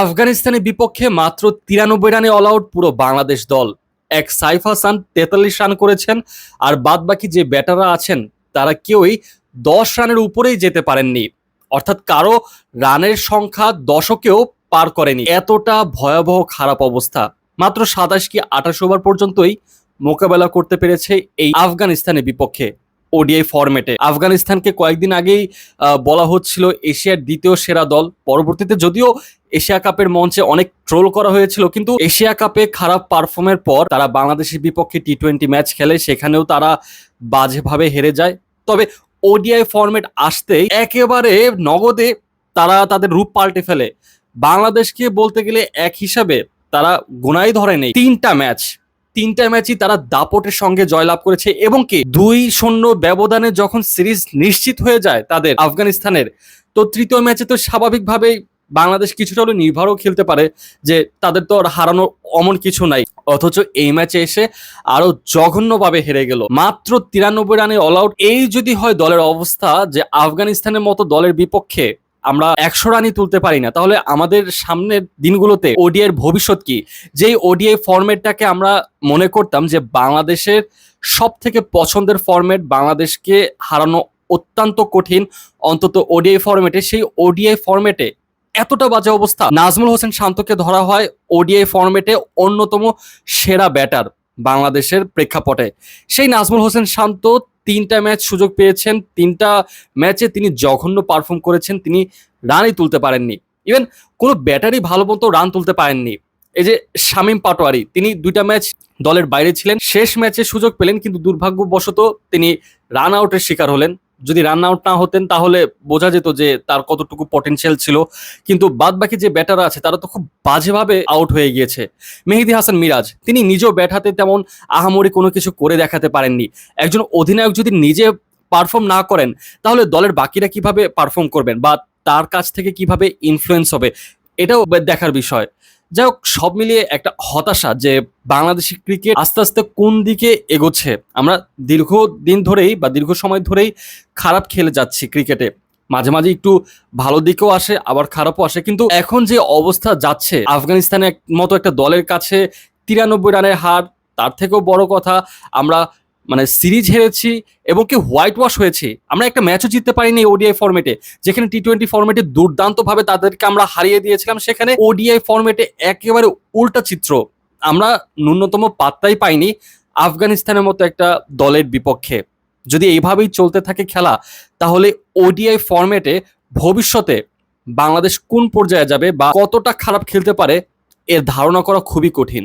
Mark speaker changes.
Speaker 1: আফগানিস্তানের বিপক্ষে মাত্র তিরানব্বই রানে অল আউট পুরো বাংলাদেশ দল। এক সাইফ হাসান তেতাল্লিশ রান করেছেন, আর বাদ বাকি যে ব্যাটাররা আছেন, তারা কেউই দশ রানের উপরেই যেতে পারেননি। অর্থাৎ কারও রানের সংখ্যা দশকেও পার করেনি। এতটা ভয়াবহ খারাপ অবস্থা। মাত্র সাতাশ কি আঠাশ ওভার পর্যন্তই মোকাবেলা করতে পেরেছে এই আফগানিস্তানের বিপক্ষে ওডিআই ফরম্যাটে আফগানিস্তানকে কয়েকদিন আগেই বলা হচ্ছিল এশিয়ার দ্বিতীয় সেরা দল। পরবর্তীতে যদিও এশিয়া কাপের মঞ্চে অনেক ট্রোল করা হয়েছিল, কিন্তু এশিয়া কাপে খারাপ পারফর্মের পর তারা বাংলাদেশের বিপক্ষে টি টোয়েন্টি ম্যাচ খেলে, সেখানেও তারা বাজেভাবে হেরে যায়। তবে ওডিআই ফরম্যাট আসতেই একেবারে নগদে তারা তাদের রূপ পাল্টে ফেলে। বাংলাদেশকে বলতে গেলে এক হিসাবে তারা গুনাই ধরে নেই। তিনটা ম্যাচ, তিনটা ম্যাচই তারা দাপটের সঙ্গে জয়লাভ করেছে এবং কি দুই শূন্য ব্যবধানে যখন সিরিজ নিশ্চিত হয়ে যায় তাদের আফগানিস্তানের, তো তৃতীয় ম্যাচে তো স্বাভাবিকভাবেই বাংলাদেশ কিছুটা হলে নির্ভরও খেলতে পারে যে তাদের তো আর হারানো অমন কিছু নাই। অথচ এই ম্যাচে এসে আরও জঘন্যভাবে হেরে গেল। মাত্র তিরানব্বই রানে অল আউট এই যদি হয় দলের অবস্থা যে আফগানিস্তানের মতো দলের বিপক্ষে আমরা একশো রানই তুলতে পারি না, তাহলে আমাদের সামনের দিনগুলোতে ওডিআই ভবিষ্যৎ কি? যেই ওডিআই ফরম্যাটটাকে আমরা মনে করতাম যে বাংলাদেশের সব থেকে পছন্দের ফরম্যাট বাংলাদেশকে হারানো অত্যন্ত কঠিন, অন্তত ওডিআই ফরম্যাটে, সেই ওডিআই ফরম্যাটে এতটা বাজে অবস্থা। নাজমুল হোসেন শান্তকে ধরা হয় ওডিআই ফরম্যাটে অন্যতম সেরা ব্যাটার বাংলাদেশের প্রেক্ষাপটে। সেই নাজমুল হোসেন শান্ত তিনটা ম্যাচ সুযোগ পেয়েছেন, তিনটা ম্যাচে তিনি জঘন্য পারফর্ম করেছেন, তিনি রানই তুলতে পারেননি। ইভেন কোনো ব্যাটারই ভালো মতো রান তুলতে পারেননি। এই যে শামীম পাটোয়ারি, তিনি দুইটা ম্যাচ দলের বাইরে ছিলেন, শেষ ম্যাচে সুযোগ পেলেন, কিন্তু দুর্ভাগ্যবশত তিনি রান আউটের শিকার হলেন। যদি রান আউট না হতেন তাহলে বোঝা যেত যে তার কতটুকু পটেনশিয়াল ছিল। কিন্তু বাদ বাকি যে ব্যাটার আছে, তারা তো খুব বাজেভাবে আউট হয়ে গিয়েছে। মেহেদি হাসান মিরাজ, তিনি নিজেও ব্যাট হাতে তেমন আহামরি কোনো কিছু করে দেখাতে পারেননি। একজন অধিনায়ক যদি নিজে পারফর্ম না করেন, তাহলে দলের বাকিরা কীভাবে পারফর্ম করবেন বা তার কাছ থেকে কীভাবে ইনফ্লুয়েন্স হবে, এটাও দেখার বিষয়। যাই হোক, সব মিলিয়ে একটা হতাশা যে বাংলাদেশি ক্রিকেট আস্তে আস্তে কোন দিকে এগোচ্ছে। আমরা দীর্ঘ দিন ধরেই বা দীর্ঘ সময় ধরেই খারাপ খেলে যাচ্ছি ক্রিকেটে। মাঝে মাঝে একটু ভালো দিকেও আসে, আবার খারাপও আসে। কিন্তু এখন যে অবস্থা যাচ্ছে, আফগানিস্তানের মতো একটা দলের কাছে তিরানব্বই রানের হার, তার থেকেও বড় কথা, আমরা মানে সিরিজ হেরেছি এবং কি হোয়াইট ওয়াশ হয়েছে। আমরা একটা ম্যাচও জিততে পারিনি ওডিআই ফর্মেটে যেখানে টি টোয়েন্টি ফরম্যাটে দুর্দান্তভাবে তাদেরকে আমরা হারিয়ে দিয়েছিলাম, সেখানে ওডিআই ফরম্যাটে একেবারে উল্টা চিত্র। আমরা ন্যূনতম পাত্তাই পাইনি আফগানিস্তানের মতো একটা দলের বিপক্ষে। যদি এইভাবেই চলতে থাকে খেলা, তাহলে ওডিআই ফরম্যাটে ভবিষ্যতে বাংলাদেশ কোন পর্যায়ে যাবে বা কতটা খারাপ খেলতে পারে, এর ধারণা করা খুবই কঠিন।